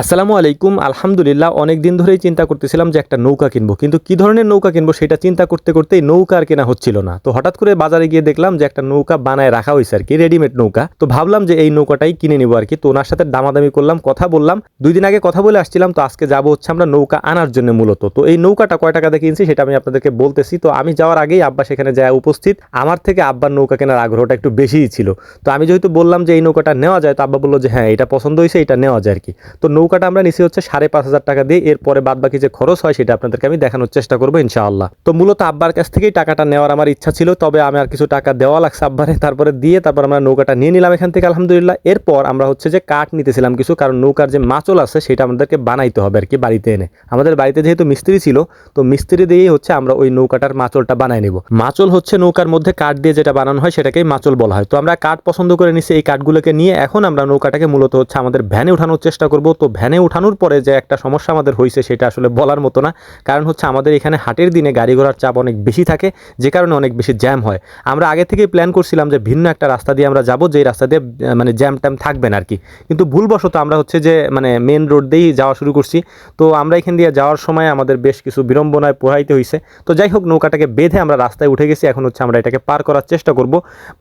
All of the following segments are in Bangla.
আসসালামু আলাইকুম, আলহামদুলিল্লাহ অনেক দিন ধরেই চিন্তা করতেছিলাম যে একটা নৌকা কিনবো। কিন্তু কি ধরনের নৌকা কিনবো সেটা চিন্তা করতে করতেই নৌকা আর কেনা হচ্ছিল না। তো হঠাৎ করে বাজারে গিয়ে দেখলাম যে একটা নৌকা বানায় রাখা হয়েছে আর কি রেডিমেড নৌকা। তো ভাবলাম যে এই নৌকাটাই কিনে নিবো আর কি। তো ওনার সাথে দামাদামি করলাম, কথা বললাম। দুই দিন আগে কথা বলে আসছিলাম, তো আজকে যাব হচ্ছে আমরা নৌকা আনার জন্য মূলত। তো এই নৌকাটা কয় টাকা দিয়ে কিনছি সেটা আমি আপনাদেরকে বলতেছি। তো আমি যাওয়ার আগেই আব্বা সেখানে যায় উপস্থিত। আমার থেকে আব্বার নৌকা কেনার আগ্রহটা একটু বেশিই ছিল। তো আমি যেহেতু বললাম যে এই নৌকাটা নেওয়া যায়, তো আব্বা বলল যে হ্যাঁ এটা পছন্দ হয়েছে, এটা নেওয়া যায় আর কি। তো নৌকাটা আমরা নিচে হচ্ছে সাড়ে পাঁচ হাজার টাকা দিয়ে। এরপরে বাদ বাকি যে খরচ হয়, সেটা আপনাদেরকে আমি দেখানোর চেষ্টা করব ইনশাআল্লাহ। তো মূলত আব্বার কাছ থেকেই টাকাটা নেওয়ার আমার ইচ্ছা ছিল, তবে আমি আর কিছু টাকা দেওয়া লাগছে আব্বারে। তারপরে দিয়ে তারপর আমরা নৌকাটা নিয়ে নিলাম এখান থেকে, আলহামদুলিল্লাহ। এরপর আমরা হচ্ছে যে কাঠ নিতেছিলাম কিছু, কারণ নৌকার যে মাচল আছে, সেটা আমাদেরকে বানাইতে হবে আর কি বাড়িতে এনে। আমাদের বাড়িতে যেহেতু মিস্ত্রি ছিল, তো মিস্ত্রি দিয়েই হচ্ছে আমরা ওই নৌকাটার মাচলটা বানাই নেব। মাচল হচ্ছে নৌকার মধ্যে কাঠ দিয়ে যেটা বানানো হয়, সেটাকেই মাচল বলা হয়। তো আমরা কাঠ পছন্দ করে নিছি, এই কাঠগুলোকে নিয়ে এখন আমরা নৌকাটাকে মূলত হচ্ছে আমাদের ভ্যানে উঠানোর চেষ্টা করব। তো ভ্যানে উঠানোর পরে যে একটা সমস্যা আমাদের হয়েছে সেটা আসলে বলার মতো না। কারণ হচ্ছে আমাদের এখানে হাটের দিনে গাড়ি ঘোড়ার চাপ অনেক বেশি থাকে, যে কারণে অনেক বেশি জ্যাম হয়। আমরা আগে থেকে প্ল্যান করছিলাম যে ভিন্ন একটা রাস্তা দিয়ে আমরা যাব, যেই রাস্তা দিয়ে মানে জ্যাম ট্যাম থাকবে না আর কি কিন্তু ভুলবশত আমরা হচ্ছে যে মানে মেন রোড দিয়েই যাওয়া শুরু করছি। তো আমরা এখান দিয়ে যাওয়ার সময় আমাদের বেশ কিছু বিড়ম্বনায় পোহাইতে হয়েছে তো যাই হোক, নৌকাটাকে বেঁধে আমরা রাস্তায় উঠে গেছি। এখন হচ্ছে আমরা এটাকে পার করার চেষ্টা করব।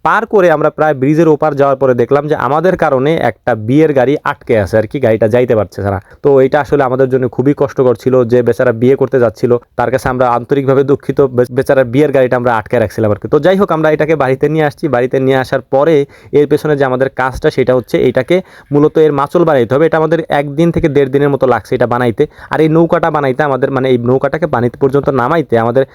পার করে আমরা প্রায় ব্রিজের ওপার যাওয়ার পরে দেখলাম যে আমাদের কারণে একটা বিয়ের গাড়ি আটকে আছে আর কি গাড়িটা যাইতে পারছে না তো এটা আসলে আমাদের জন্য খুবই কষ্টকর ছিল যে বেচারা বিয়ে করতে যাচ্ছিল। তার কাছে আমরা আন্তরিকভাবে দুঃখিত। বে- বেচারার বিয়ের গাড়িটা আমরা আটকে রাখছিলাম আর কি। তো যাই হোক, আমরা এটাকে বাড়িতে নিয়ে আসছি। বাড়িতে নিয়ে আসার পরে এর পেছনে যে আমাদের কাজটা সেটা হচ্ছে এটাকে মূলত এর মাচল বানাইতে হবে। এটা আমাদের একদিন থেকে দেড় দিনের মতো লাগছে এটা বানাইতে। আর এই নৌকাটা বানাইতে আমাদের মানে এই নৌকাটাকে বানাইতে পর্যন্ত নামাইতে আমাদের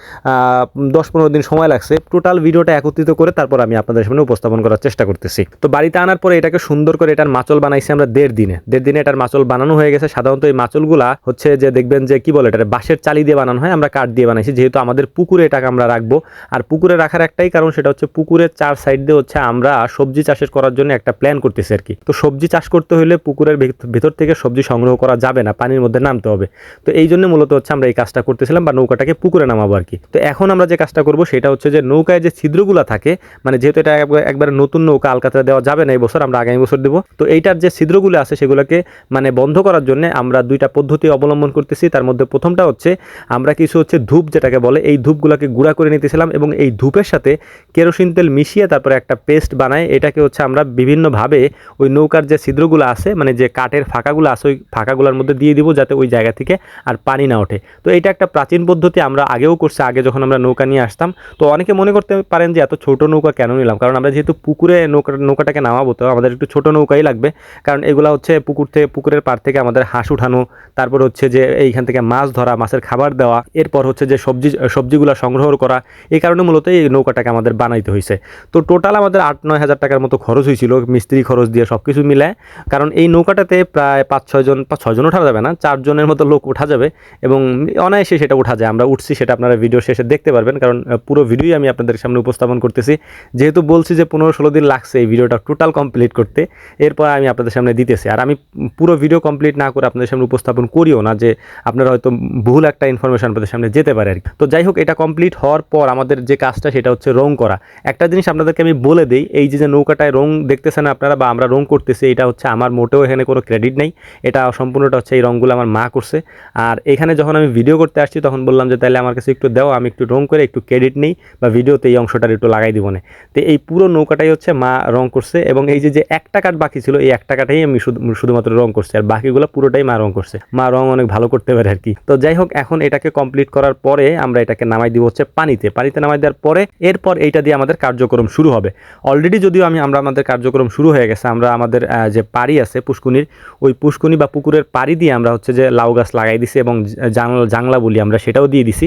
দশ পনেরো দিন সময় লাগছে। টোটাল ভিডিওটা একত্রিত করে তারপর আমি আপনাদের সামনে উপস্থাপন করার চেষ্টা করতেছি। তো বাড়িতে আনার পরে এটাকে সুন্দর করে এটার মাচল বানাইছি আমরা দেড় দিনে। দেড় দিনে এটার মাচল বানানো হয়ে গেছে। সাধারণত এই মাচলগুলা হচ্ছে যে দেখবেন যে কি বলে এটা বাঁশের চালি দিয়ে বানানো হয়, আমরা কাঠ দিয়ে বানাইছি। যেহেতু আমাদের পুকুরে এটাকে আমরা রাখব। আর পুকুরে রাখার একটাই কারণ সেটা হচ্ছে পুকুরের চার সাইড দিয়ে হচ্ছে আমরা সবজি চাষের করার জন্য একটা প্ল্যান করতেছি আর কি। তো সবজি চাষ করতে হলে পুকুরের ভেত- ভেতর থেকে সবজি সংগ্রহ করা যাবে না, পানির মধ্যে নামতে হবে। তো এই জন্য মূলত হচ্ছে আমরা এই কাজটা করতেছিলাম বা নৌকাটাকে পুকুরে নামাবো আর কি। তো এখন আমরা যে কাজটা করব সেটা হচ্ছে যে নৌকায় যে ছিদ্রগুলো থাকে মানে যেহেতু এটা একবার- নতুন নৌকা আলকাতরা দেওয়া যাবে না, এই বছর আমরা আগামী বছর দেবো। তো এইটার যে ছিদ্রগুলো আছে সেগুলোকে মানে বন্ধ করার জন্য আমরা দুইটা পদ্ধতি অবলম্বন করতেছি। তার মধ্যে প্রথমটা হচ্ছে, আমরা কিছু হচ্ছে ধূপ যেটাকে বলে, এই ধূপগুলোকে গুঁড়া করে নিতেছিলাম এবং এই ধূপের সাথে কেরোসিন তেল মিশিয়ে তারপরে একটা পেস্ট বানায়। এটাকে হচ্ছে আমরা বিভিন্নভাবে ওই নৌকার যে ছিদ্রগুলো আছে মানে যে কাঠের ফাঁকাগুলো আছে, ওই ফাঁকাগুলোর মধ্যে দিয়ে দিব যাতে ওই জায়গা থেকে আর পানি না ওঠে। তো এটা একটা প্রাচীন পদ্ধতি, আমরা আগেও করছি, আগে যখন আমরা নৌকা নিয়ে আসতাম। তো অনেকে মনে করতে পারেন যে, এত ছোট নৌকা কেন নিলাম? কারণ আমরা যেহেতু পুকুরে নৌকা, নৌকাটাকে নামাবো, তো আমাদের একটু ছোট নৌকাই লাগবে। কারণ এগুলো হচ্ছে পুকুর থেকে, পুকুরের পাড় থেকে আমাদের হাঁস উঠানো, তারপর হচ্ছে যে এইখান থেকে মাছ ধরা, মাছের খাবার দেওয়া, এরপর হচ্ছে যে সবজি, সবজিগুলো সংগ্রহ করা, এই কারণে মূলত এই নৌকাটাকে আমাদের বানাইতে হয়েছে তো টোটাল আমাদের আট, নয় হাজার টাকার মতো খরচ হয়েছিল মিস্ত্রি খরচ দিয়ে সব কিছু মিলায় কারণ এই নৌকাটাতে প্রায় পাঁচ ছয়জন পাঁচ ছয়জন ওঠা যাবে না চারজনের মতো লোক ওঠা যাবে এবং অনায়াসে সেটা ওঠা যায়। আমরা উঠছি সেটা আপনারা ভিডিও শেষে দেখতে পারবেন, কারণ পুরো ভিডিওই আমি আপনাদের সামনে উপস্থাপন করতেছি। যেহেতু বলছি যে পনেরো, ষোলো দিন লাগছে এই ভিডিওটা টোটাল কমপ্লিট করতে, এরপর আমি আপনাদের সামনে দিতেছি। আর আমি পুরো ভিডিও কমপ্লিট না করে আপনাদের সামনে উপস্থাপন করিও না যে আপনারা হয়তো ভুল একটা ইনফরমেশন আপনাদের সামনে যেতে পারে আর কি। তো যাই হোক, এটা কমপ্লিট হওয়ার পর আমাদের যে কাজটা সেটা হচ্ছে রং করা। একটা জিনিস আপনাদেরকে আমি বলে দিই, এই যে নৌকাটায় রং দেখতেছেন আপনারা বা আমরা রং করতেছি, এটা হচ্ছে আমার মোটেও এখানে কোনো ক্রেডিট নেই। এটা সম্পূর্ণটা হচ্ছে এই রঙগুলো আমার মা করছে। আর এখানে যখন আমি ভিডিও করতে আসছি, তখন বললাম যে তাহলে আমার কাছে একটু দাও, আমি একটু রং করে একটু ক্রেডিট নেই বা ভিডিওতে এই অংশটার একটু লাগাই দিব না। তো এই পুরো নৌকাটাই হচ্ছে মা রং করছে এবং এই যে যে একটা কাঠ বাকি ছিল, এই একটা কাঠাই আমি শুধু শুধুমাত্র রং করছি। আর বাকিগুলো পুরোটাই মা রং করছে। মা রং অনেক ভালো করতে পারে আর কি। তো যাই হোক, এখন এটাকে কমপ্লিট করার পরে আমরা এটাকে নামাই দিব হচ্ছে পানিতে। পানিতে নামাই দেওয়ার পরে এরপর এইটা দিয়ে আমাদের কার্যক্রম শুরু হবে। অলরেডি যদিও আমি, আমরা আমাদের কার্যক্রম শুরু হয়ে গেছে, আমরা আমাদের যে পাড়ি আছে পুষ্কুনির ওই পুষ্কুনি বা পুকুরের পাড়ি দিয়ে আমরা হচ্ছে যে লাউ গাছ লাগাই দিছি এবং জাংলা জাংলা বলি আমরা, সেটাও দিয়ে দিছি।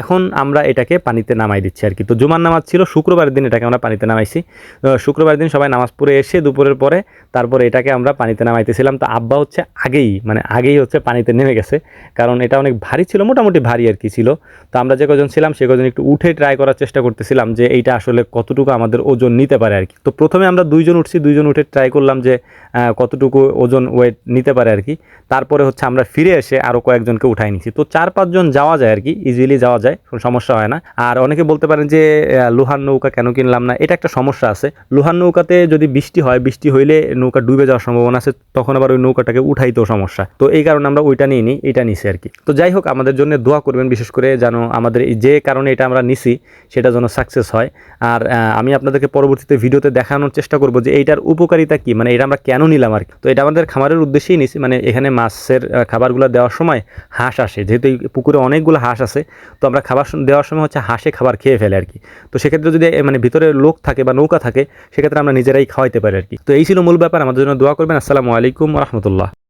এখন আমরা এটাকে পানিতে নামাই দিচ্ছি আর কি। তো জুমার নামাজ ছিল, শুক্রবারের দিন এটাকে আমরা পানিতে নামাইছি। শুক্রবার দিন সবাই নামাজ পড়ে এসে দুপুরের পরে তারপরে এটাকে আমরা পানিতে নামাইতেছিলাম। তো আব্বা হচ্ছে আগেই মানে আগেই হচ্ছে পানিতে নেমে গেছে। কারণ এটা অনেক ভারী ছিল, মোটামুটি ভারী আর কি ছিল। তো আমরা যে কজন ছিলাম, সে কজন একটু উঠে ট্রাই করার চেষ্টা করতেছিলাম যে এইটা আসলে কতটুকু আমাদের ওজন নিতে পারে আর কি। তো প্রথমে আমরা দুইজন উঠছি, দুইজন উঠে ট্রাই করলাম যে কতটুকু ওজন ওয়েট নিতে পারে আর কি। তারপরে হচ্ছে আমরা ফিরে এসে আরও কয়েকজনকে উঠাই নিছি। তো চার পাঁচজন যাওয়া যায় আর কি ইজিলি যাওয়া যায়, কোনো সমস্যা হয় না। আর অনেকে বলতে পারেন যে লোহার নৌকা কেন কিনলাম না, এটা একটা সমস্যা আছে। লোহার নৌকাতে যদি বৃষ্টি হয়, বৃষ্টি হইলে নৌকা ডুবে যাওয়ার সম্ভাবনা আছে, তখন আবার ওই নৌকাটাকে উঠাইতেও সমস্যা। তো এই কারণে আমরা ওইটা নিয়ে নিই এটা নিছি আর কি। তো যাই হোক, আমাদের জন্য দোয়া করবেন বিশেষ করে যেন আমাদের যে কারণে এটা আমরা নিছি, সেটা যেন সাকসেস হয়। আর আমি আপনাদেরকে পরবর্তীতে ভিডিওতে দেখানোর চেষ্টা করব যে এইটার উপকারিতা কি মানে এটা আমরা কেন নিলাম আর কি। তো এটা আমাদের খামারের উদ্দেশ্যেই নিছি মানে এখানে মাছের খাবারগুলো দেওয়ার সময় হাঁস আসে। যেহেতু এই পুকুরে অনেকগুলো হাঁস আছে, তো আমরা খাবার দেওয়ার সময় হচ্ছে হাঁসে খাবার খেয়ে ফেলে আর কি। তো সেক্ষেত্রে যদি মানে ভিতরে লোক থাকে বা নৌকা থাকে, সেক্ষেত্রে আমরা নিজেরাই খাওয়াইতে পারি আর কি। তো এই ছিল মূল ব্যাপার, আমাদের জন্য দোয়া করবেন। আসসালামু আলাইকুম রহমতুল্লাহ।